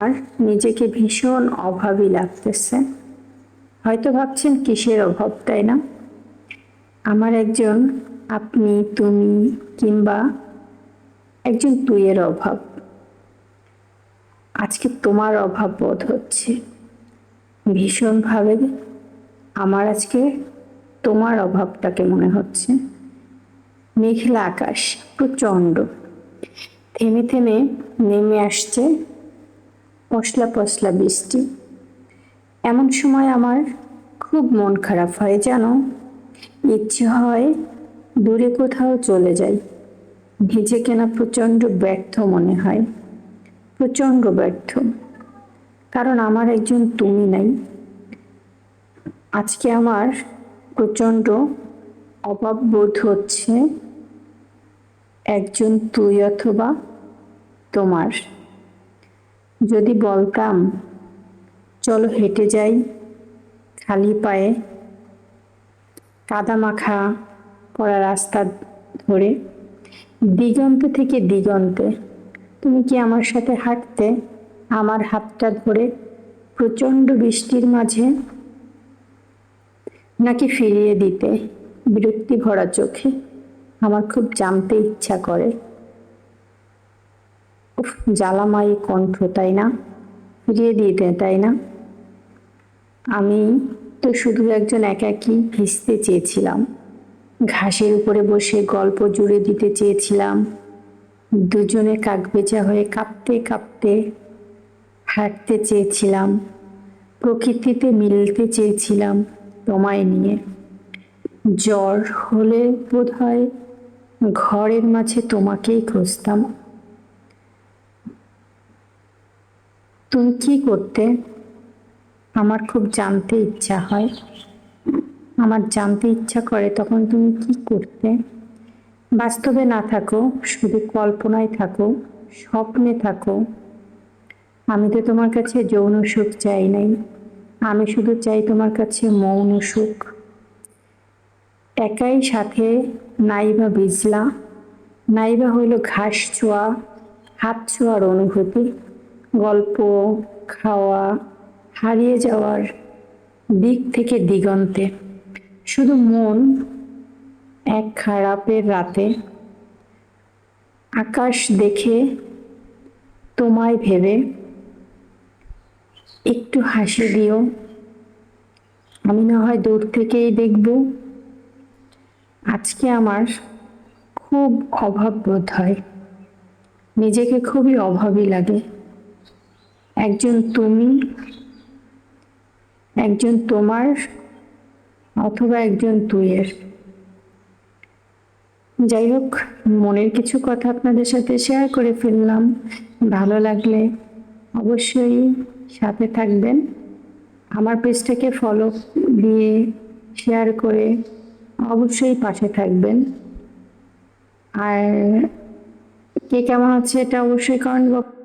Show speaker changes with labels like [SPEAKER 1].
[SPEAKER 1] আর নিজেকে ভীষণ অভাবী লাগতেছে। হয়তো ভাবছেন কিসের অভাব, তাই না? আমার একজন, আপনি, তুমি কিংবা একজন তুইয়ের অভাব। আজকে তোমার অভাব বোধ হচ্ছে। ভীষণভাবে আমার আজকে তোমার অভাবটাকে মনে হচ্ছে। মেঘলা আকাশ, প্রচণ্ড। থেমে থেমে নেমে আসছে পশলা পশলা বৃষ্টি। এমন সময় আমার খুব মন খারাপ হয়, জানো? ইচ্ছে হয় দূরে কোথাও চলে যাই। ভিজে কেনা প্রচণ্ড ব্যর্থ মনে হয়। প্রচণ্ড ব্যর্থ। কারণ আমার একজন তুমি নাই। আজকে আমার প্রচণ্ড অভাব বোধ হচ্ছে একজন তুই অথবা তোমার। যদি বলতাম, চলো হেঁটে যাই, খালি পায়ে কাদা মাখা পড়া রাস্তা ধরে, দিগন্ত থেকে দিগন্তে, তুমি কি আমার সাথে হাঁটতে? আমার হাতটা ধরে প্রচণ্ড বৃষ্টির মাঝে নাকি ফিরিয়ে দিতে বিরক্তি ভরা চোখে, আমার খুব জানতে ইচ্ছা করে। উফ জ্বালামাই কণ্ঠ, তাই না? ফিরিয়ে দিতে, তাই না? আমি তো শুধু একজন একাকী ভিজতে চেয়েছিলাম। ঘাসের উপরে বসে গল্প জুড়ে দিতে চেয়েছিলাম। দুজনে কাকবেচা হয়ে কাঁপতে কাঁপতে হাঁটতে চেয়েছিলাম। প্রকৃতিতে মিলতে চেয়েছিলাম তোমায় নিয়ে। জ্বর হলে বোধ হয় ঘরের মাঝে তোমাকেই খুঁজতাম। তুমি কি করতে? আমার খুব জানতে ইচ্ছা হয়। আমার জানতে ইচ্ছা করে তখন তুমি কি করতে? বাস্তবে না থাকো, শুধু কল্পনায় থাকো, স্বপ্নে থাকো। আমি তো তোমার কাছে যৌন সুখ চাই নাই। আমি শুধু চাই তোমার কাছে মৌন সুখ। একাই সাথে নাইবা বিজলা। নাইবা হইল ঘাস ছোঁয়া, হাত ছোঁয়ার অনুভূতি। গল্প, খাওয়া, হারিয়ে যাওয়ার দিক থেকে দিগন্তে। শুধু মন এক খারাপের রাতে। আকাশ দেখে তোমায় ভেবে একটু হাসি দিও। আমি না হয় দূর থেকেই দেখব। আজকে আমার খুব অভাব বোধ হয়। নিজেকে খুবই অভাবই লাগে। একজন তুমি, একজন তোমার অথবা একজন তুইয়ের। যাই হোক, মনের কিছু কথা আপনাদের সাথে শেয়ার করে ফেললাম। ভালো লাগলে অবশ্যই সাথে থাকবেন। আমার পেজটাকে ফলো দিয়ে শেয়ার করে অবশ্যই পাশে থাকবেন। আর কে কেমন আছে এটা অবশ্যই কমেন্ট বক্স